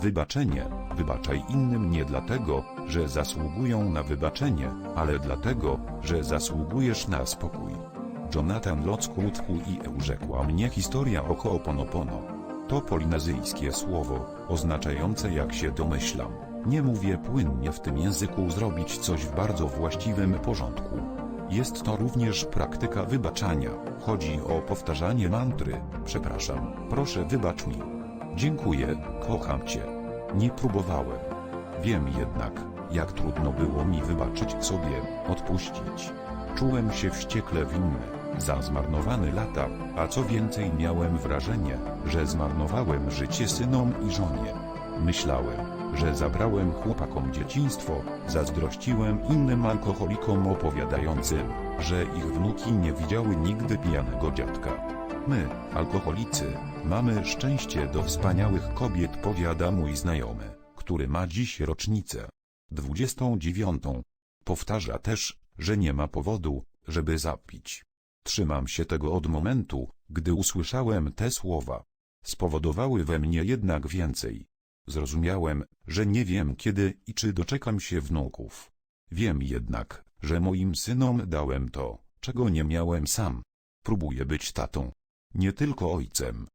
Wybaczenie. Wybaczaj innym nie dlatego, że zasługują na wybaczenie, ale dlatego, że zasługujesz na spokój. Jonathan Lotz krótku i eu rzekła mnie historia o Ho'oponopono. To polinezyjskie słowo, oznaczające jak się domyślam. Nie mówię płynnie w tym języku zrobić coś w bardzo właściwym porządku. Jest to również praktyka wybaczania. Chodzi o powtarzanie mantry. Przepraszam, proszę wybacz mi. Dziękuję, kocham cię. Nie próbowałem. Wiem jednak, jak trudno było mi wybaczyć sobie, odpuścić. Czułem się wściekle winny, za zmarnowane lata, a co więcej miałem wrażenie, że zmarnowałem życie synom i żonie. Myślałem, że zabrałem chłopakom dzieciństwo, zazdrościłem innym alkoholikom opowiadającym, że ich wnuki nie widziały nigdy pijanego dziadka. My, alkoholicy, mamy szczęście do wspaniałych kobiet powiada mój znajomy, który ma dziś rocznicę. 29. Powtarza też, że nie ma powodu, żeby zapić. Trzymam się tego od momentu, gdy usłyszałem te słowa. Spowodowały we mnie jednak więcej. Zrozumiałem, że nie wiem kiedy i czy doczekam się wnuków. Wiem jednak, że moim synom dałem to, czego nie miałem sam. Próbuję być tatą. Nie tylko ojcem,